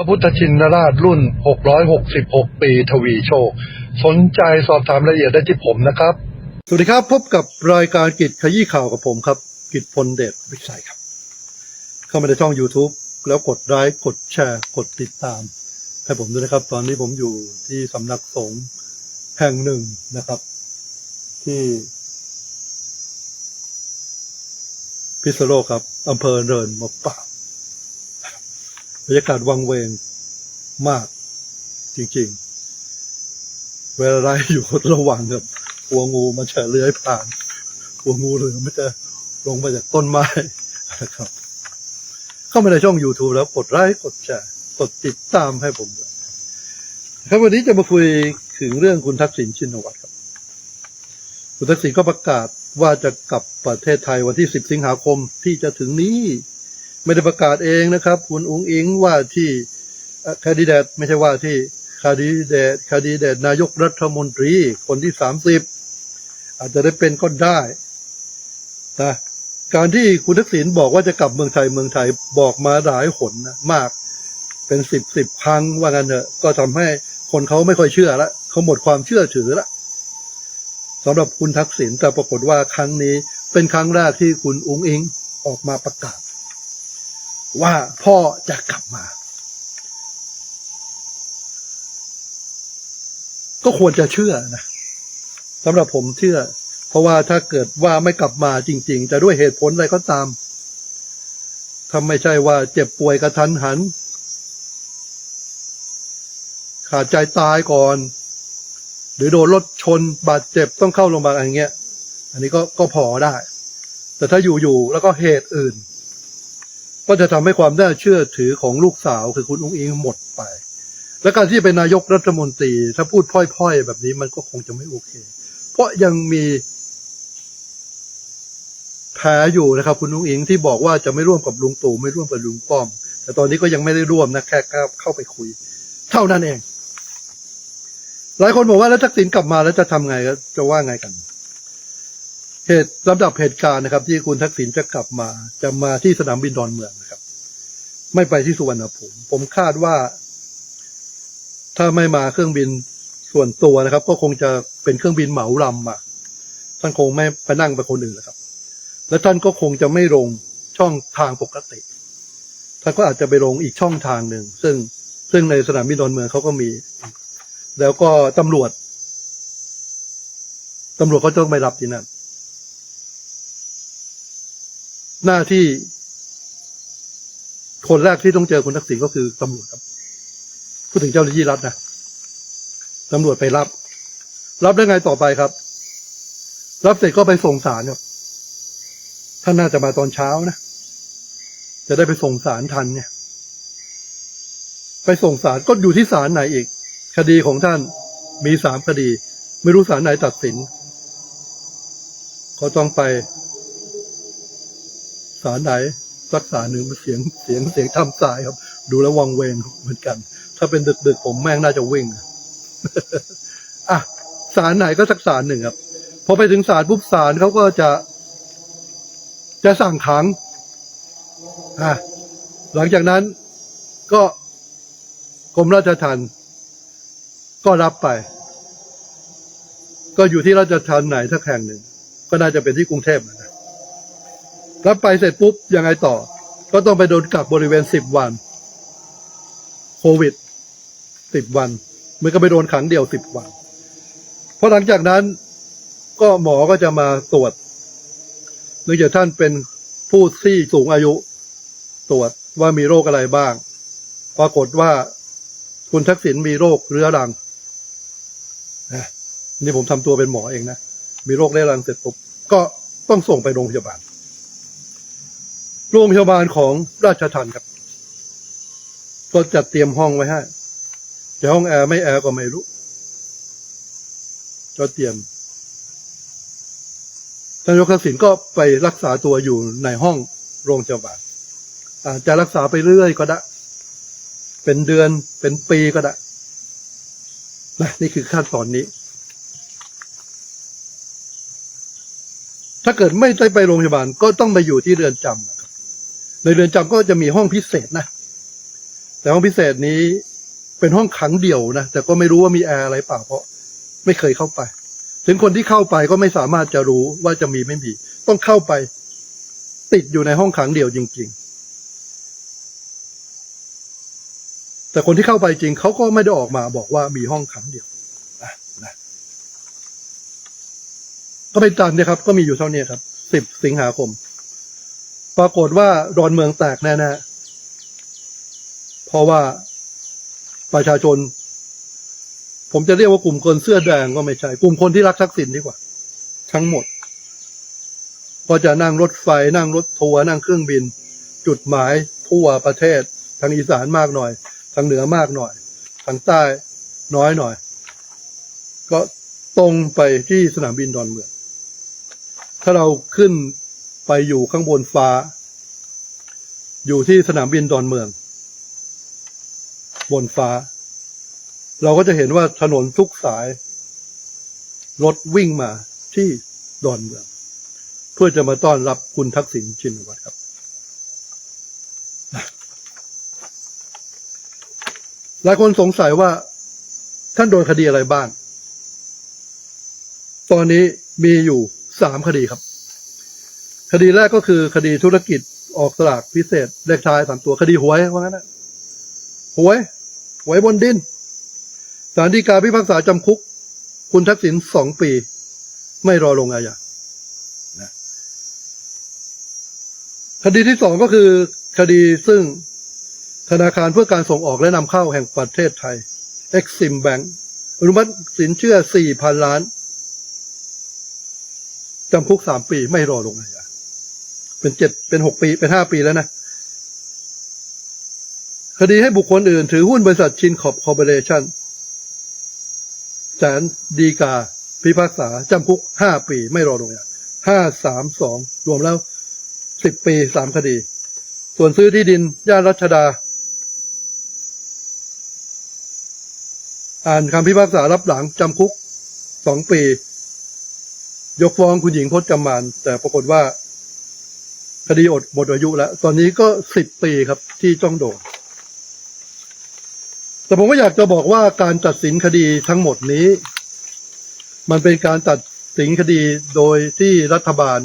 พระพุทธชินราชรุ่น 666 ปีทวีโชค สนใจสอบถามรายละเอียดได้ที่ผมนะครับ สวัสดีครับ พบกับรายการกิจขยี้ข่าวกับผมครับ กิจพลเดชวิชัยครับ เข้ามาในช่อง YouTube แล้วกดไลค์กดแชร์ กดติดตาม ให้ผมด้วยนะครับ ตอนนี้ผมอยู่ที่สำนักสงฆ์แห่งหนึ่งนะครับ ที่พิษณุโลกครับอำเภอเนินมะปราง บรรยากาศวังเวงมาก จริงๆ เวลาไรอยู่ระหว่างกับหัวงูมันจะเลื้อยผ่านหัวงูเหลือมันจะลงมาจากต้นไม้นะครับ เข้ามาในช่อง YouTube แล้วกดไลค์กดแชร์กดติดตามให้ผมด้วยครับวันนี้จะมาคุยถึงเรื่องคุณทักษิณชินวัตรครับ คุณทักษิณก็ประกาศว่าจะกลับประเทศไทยวันที่ 10 สิงหาคมที่จะถึงนี้ ไม่ได้ประกาศเองนะครับ คุณอุ้งอิงว่าที่คดีเดตไม่ใช่ว่าที่คดีเดตคดีเดตนายกรัฐมนตรีคนที่30อาจจะได้เป็นก็ได้นะการที่คุณทักษิณบอกว่าจะกลับเมืองไทยเมืองไทยบอกมาหลายหนนะมากเป็นสิบสิบครั้งว่างั้นเถอะก็ทำให้คนเขาไม่ค่อยเชื่อละเขาหมดความเชื่อถือละสำหรับคุณทักษิณแต่ปรากฏว่าครั้งนี้เป็นครั้งแรกที่คุณอุ้งอิงออกมาประกาศ ว่าพ่อจะกลับมา ก็ควรจะเชื่อนะสำหรับผมเชื่อ เพราะว่าถ้าเกิดว่าไม่กลับมาจริง ๆ จะด้วยเหตุผลอะไรก็ตามถ้าไม่ใช่ว่าเจ็บป่วยกระทันหัน ขาดใจตายก่อน หรือโดนรถชนบาดเจ็บต้องเข้าโรงพยาบาลอะไรเงี้ย อันนี้ก็ก็พอได้ แต่ถ้าอยู่ๆแล้วก็เหตุอื่น ก็จะทำให้ความน่าเชื่อถือของลูกสาวคือคุณอุ้งอิงหมดไป และการที่เป็นนายกรัฐมนตรี ถ้าพูดพร่อยๆ แบบนี้มันก็คงจะไม่โอเค เพราะยังมีแผลอยู่นะครับ คุณอุ้งอิงที่บอกว่าจะไม่ร่วมกับลุงตู่ไม่ร่วมกับลุงป้อม แต่ตอนนี้ก็ยังไม่ได้ร่วมนะแค่เข้าไปคุย เท่านั้นเอง หลายคนบอกว่าแล้วทักษิณกลับมาแล้วจะทำไงก็จะว่าไงกัน เหตุลำดับเหตุการณ์นะครับ ที่คุณทักษิณจะกลับมา จะมาที่สนามบินดอนเมืองนะครับ ไม่ไปที่สุวรรณภูมิผมคาดว่า ถ้าไม่มาเครื่องบินส่วนตัวนะครับ ก็คงจะเป็นเครื่องบินเหมาลำมาท่านคงไม่ไปนั่งไปคนอื่นแล้วครับ และท่านก็คงจะไม่ลงช่องทางปกติ ท่านก็อาจจะไปลงอีกช่องทางหนึ่งซึ่งซึ่งในสนามบินดอนเมืองเขาก็มี แล้วก็ตำรวจตำรวจก็ต้องไปรับที่นั่น หน้าที่ คนแรกที่ต้องเจอคุณทักษิณก็คือตำรวจครับพูดถึงเจ้าหน้าที่รัฐนะตำรวจไปรับ รับได้ไงต่อไปครับ รับเสร็จก็ไปส่งสารครับท่านน่าจะมาตอนเช้านะจะได้ไปส่งสารทันเนี่ย ไปส่งสารก็อยู่ที่ศาลไหนอีก คดีของท่านมีสามคดี ไม่รู้ศาลไหนตัดสิน ก็ต้องไป ศาลไหนสักศาลหนึ่งเสียงเสียงเสียงทำสายครับ ดูแล้ววังเวงเหมือนกัน ถ้าเป็นดึกๆผมแม่งน่าจะวิ่งอะศาลไหนก็สักศาลหนึ่งครับพอไปถึงศาลปุ๊บศาลเขาก็จะ จะสั่งขังอะหลังจากนั้นก็กรมราชทัณฑ์ก็รับไป ก็อยู่ที่ราชทัณฑ์ไหนถ้าแห่งหนึ่ง ก็น่าจะเป็นที่กรุงเทพนะ รับไปเสร็จปุ๊บยังไงต่อ ก็ต้องไปโดนกักบริเวณสิบวันโควิดสิบวันมันก็ไปโดนขังเดียวสิบวัน เพราะหลังจากนั้นก็หมอก็จะมาตรวจเนื่องจากท่านเป็นผู้ที่สูงอายุตรวจว่ามีโรคอะไรบ้าง ปรากฏว่าคุณทักษิณมีโรคเรื้อรังนะนี่ผมทำตัวเป็นหมอเองนะ มีโรคเรื้อรังเสร็จปุ๊บก็ต้องส่งไปโรงพยาบาล โรงพยาบาลของราชทัณฑ์ครับ ก็จัดเตรียมห้องไว้ให้จะห้องแอร์ไม่แอร์ก็ไม่รู้ก็เตรียมท่านยกทักษิณก็ไปรักษาตัวอยู่ในห้องโรงพยาบาลอาจจะรักษาไปเรื่อยก็ได้ เป็นเดือนเป็นปีก็ได้นะนี่คือขั้นตอนนี้ ถ้าเกิดไม่ได้ไปโรงพยาบาลก็ต้องไปอยู่ที่เรือนจำ ในเรือนจำก็จะมีห้องพิเศษนะ แต่ห้องพิเศษนี้เป็นห้องขังเดี่ยวนะ แต่ก็ไม่รู้ว่ามีแอร์อะไรเปล่าเพราะ ไม่เคยเข้าไป ถึงคนที่เข้าไปก็ไม่สามารถจะรู้ว่าจะมีไม่มี ต้องเข้าไป ติดอยู่ในห้องขังเดี่ยวจริง ๆ แต่คนที่เข้าไปจริงเขาก็ไม่ได้ออกมาบอกว่ามีห้องขังเดี่ยวนะนะก็เป็นตามนี่ยครับ ก็มีอยู่เท่านี้ครับสิบสิงหาคม ปรากฏว่าดอนเมืองแตกแน่ๆเพราะว่าประชาชน ผมจะเรียกว่ากลุ่มคนเสื้อแดงก็ไม่ใช่ กลุ่มคนที่รักทักษิณดีกว่า ทั้งหมด ก็จะนั่งรถไฟ นั่งรถทัวร์นั่งเครื่องบิน จุดหมายทั่วประเทศทางอีสานมากหน่อย ทางเหนือมากหน่อย ทางใต้น้อยหน่อย ก็ตรงไปที่สนามบินดอนเมือง ถ้าเราขึ้น ไปอยู่ข้างบนฟ้า อยู่ที่สนามบินดอนเมือง บนฟ้า เราก็จะเห็นว่าถนนทุกสาย รถวิ่งมาที่ดอนเมือง เพื่อจะมาต้อนรับคุณทักษิณชินวัตรครับ หลายคนสงสัยว่าท่านโดนคดีอะไรบ้าง ตอนนี้มีอยู่สามคดีครับ คดีแรกก็คือคดีธุรกิจออกสลากพิเศษเลขท้ายสามตัวคดีหวยว่างั้นนะหวย หวยบนดินศาลฎีกาพิพากษาจำคุก คุณทักษิณสองปี ไม่รอลงอาญาคดีที่สองก็คือคดีซึ่งธนาคารเพื่อการส่งออกและนำเข้าแห่งประเทศไทย Exim Bank อนุมัติสินเชื่อ 4,000 ล้านจำคุก 3 ปีไม่รอลงอาญา เป็นเจ็ดเป็นหกปีเป็นห้าปีแล้วนะ คดีให้บุคคลอื่น ถือหุ้นบริษัทชินคอปคอร์ปอเรชั่นศาลดีกา พิพากษา จำคุกห้าปี ไม่รอลงอาญาห้าสามสองรวมแล้วสิบปีสามคดี ส่วนซื้อที่ดิน ย่านรัชดา อ่านคำพิพากษารับหลัง จำคุกสองปี ยกฟ้องคุณหญิงพจน์กำมานแต่ปรากฏว่า คดีอดหมดอายุแล้ว ตอนนี้ก็สิบปีครับที่จ้องโดนแต่ผมก็อยากจะบอกว่าการตัดสินคดีทั้งหมดนี้ มันเป็นการตัดสินคดีโดยที่รัฐบาล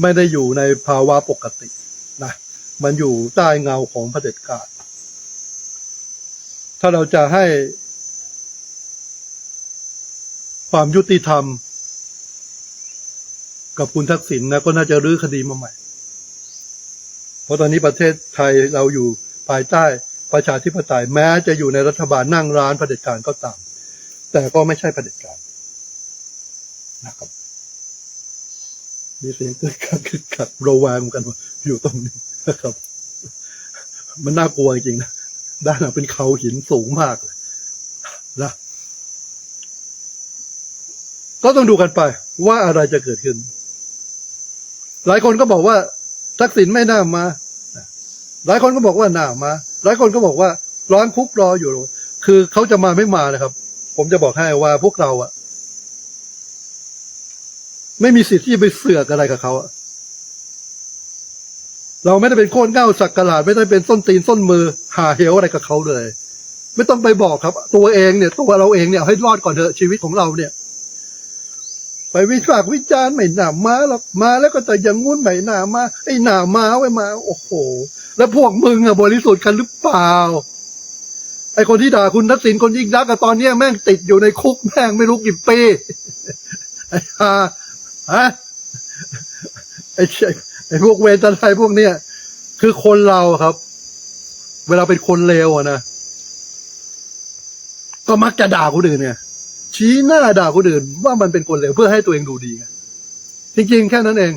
ไม่ได้อยู่ในภาวะปกตินะมันอยู่ใต้เงาของเผด็จการ ถ้าเราจะให้ความยุติธรรม กับคุณทักษิณนะก็น่าจะรื้อคดีมาใหม่ เพราะตอนนี้ประเทศไทยเราอยู่ภายใต้ประชาธิปไตยแม้จะอยู่ในรัฐบาลนั่งร้านเผด็จการก็ตาม แต่ก็ไม่ใช่เผด็จการนะครับมีเสียงเกิดการคึกคักระแวงกันว่าอยู่ตรงนี้นะครับ มันน่ากลัวจริงๆนะด้านหลังเป็นเขาหินสูงมากเลยนะก็ต้องดูกันไปว่าอะไรจะเกิดขึ้น หลายคนก็บอกว่าทักษิณไม่น่ามา หลายคนก็บอกว่าน่ามา หลายคนก็บอกว่าร้อนคุกรออยู่ คือเขาจะมาไม่มานะครับ ผมจะบอกให้ว่าพวกเราอะไม่มีสิทธิ์ที่จะไปเสือกอะไรกับเขาอะเราไม่ได้เป็นโค่นเง่าสักกะหลาดไม่ได้เป็นส้นตีนส้นมือ หาเหวอะไรกับเขาเลย ไม่ต้องไปบอกครับ ตัวเองเนี่ย ตัวเราเองเนี่ยให้รอดก่อนเถอะชีวิตของเราเนี่ย ไปวิพากษ์วิจารณ์ไม่หนามาหรอกมาแล้วก็แต่อยังงุ้นไม่หนามาไอ้หนามาไว้มา โอ้โห แล้วพวกมึงอะบริสุทธิ์กันหรือเปล่า ไอคนที่ด่าคุณทักษิณคนยิ่งรักอะตอนเนี้ยแม่งติดอยู่ในคุกแม่งไม่รู้กี่ปีไอ้ฮาฮะไอ้เชี่ยไอ้พวกเวรตะไลพวกเนี้ยคือคนเราครับ เวลาเป็นคนเลวอะนะก็มักจะด่าคนอื่นเนี่ย ชี้หน้าด่าคนอื่น ว่ามันเป็นคนเลวเพื่อให้ตัวเองดูดีจริงๆ แค่นั้นเอง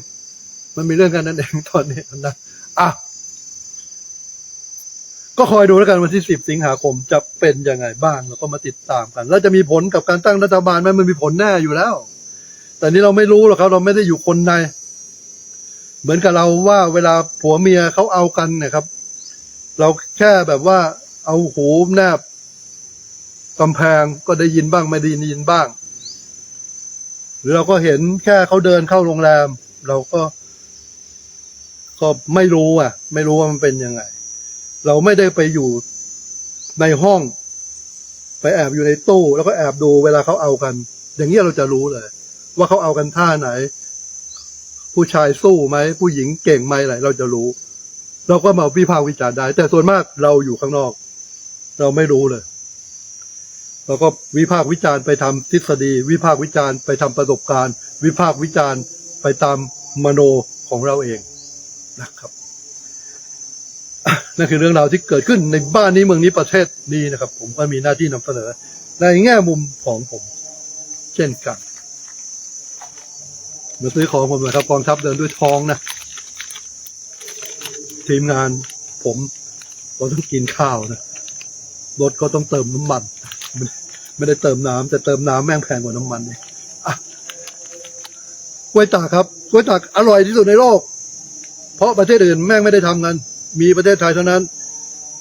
มันมีเรื่องแค่นั้นเองตอนนี้นะอะก็คอยดูแล้วกันวันที่สิบสิงหาคมจะเป็นยังไงบ้างแล้วก็มาติดตามกัน แล้วจะมีผลกับการตั้งรัฐบาลไหมมันมีผลแน่อยู่แล้ว แต่นี่เราไม่รู้หรอกครับเราไม่ได้อยู่คนใน เหมือนกับเราว่าเวลาผัวเมียเขาเอากันเนะครับ เราแค่แบบว่าเอาหูแนบ กำแพงก็ได้ยินบ้างไม่ได้ยินบ้าง หรือเราก็เห็นแค่เขาเดินเข้าโรงแรม เราก็ ก็ไม่รู้อะ ไม่รู้ว่ามันเป็นยังไง เราไม่ได้ไปอยู่ในห้อง ไปแอบอยู่ในตู้ แล้วก็แอบดูเวลาเขาเอากัน อย่างนี้ยเราจะรู้เลย ว่าเขาเอากันท่าไหน ผู้ชายสู้ไหมผู้หญิงเก่งไหมอะไรเราจะรู้ เราก็มาวิพากษ์วิจารณ์ได้ แต่ส่วนมากเราอยู่ข้างนอก เราไม่รู้เลย เราก็วิพากษ์วิจารณ์ไปทำทฤษฎี วิพากษ์วิจารณ์ไปทำประสบการณ์ วิพากษ์วิจารณ์ไปตามมโนของเราเองนะครับนั่นคือเรื่องราวที่เกิดขึ้นในบ้านนี้เมืองนี้ประเทศนี้นะครับ ผมก็มีหน้าที่นำเสนอ ในแง่มุมของผม เช่นกันมาซื้อของผมนะครับกองทัพเดินด้วยท้องนะทีมงานผมก็ต้องกินข้าวนะรถก็ต้องเติมน้ำมัน ไม่ได้เติมน้ำแต่เติมน้ำแม่งแพงกว่าน้ำมันเองอะกล้วยตากครับกล้วยตากอร่อยที่สุดในโลก เพราะประเทศอื่นแม่งไม่ได้ทำกัน มีประเทศไทยเท่านั้น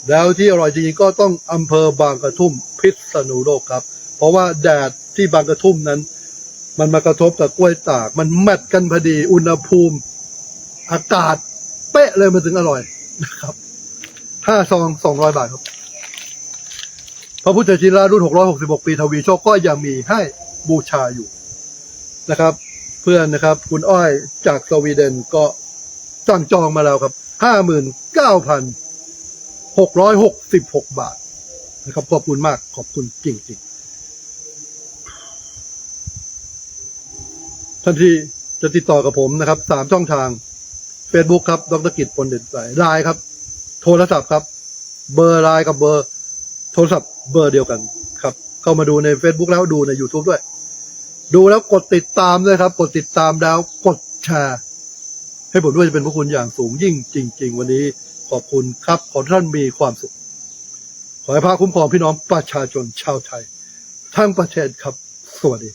แล้วที่อร่อยจริงๆก็ต้องอำเภอบางกระทุ่มพิษณุโลกครับ เพราะว่าแดดที่บางกระทุ่มนั้น มันมากระทบกับกล้วยตาก มันแมทกันพอดีอุณหภูมิ อากาศเป๊ะเลยมันถึงอร่อยนะครับห้าซองสองร้อยบาทครับ พระพุทธชินราชรุ่น 666 ปีทวีโชคก็ยังมีให้บูชาอยู่นะครับ เพื่อนนะครับ คุณอ้อยจากสวีเดนก็สั่งจองมาแล้วครับ 59,666 บาทนะครับ ขอบคุณมากขอบคุณจริง ๆ ทันทีจะติดต่อกับผมนะครับสามช่องทาง Facebook ครับ ดรกิจพลเด่นใสไลน์ครับ โทรศัพท์ครับ เบอร์ไลน์กับเบอร์ โทรศัพท์ เบอร์เดียวกันครับ เข้ามาดูใน Facebook แล้วดูใน YouTube ด้วย ดูแล้วกดติดตามด้วยครับ กดติดตามแล้วกดแชร์ให้ผมด้วยจะเป็นพระคุณอย่างสูงยิ่งจริง ๆ วันนี้ขอบคุณครับ ขอให้ท่านมีความสุข ขอให้พระคุ้มครองพี่น้องประชาชนชาวไทย ทั้งประเทศครับ สวัสดี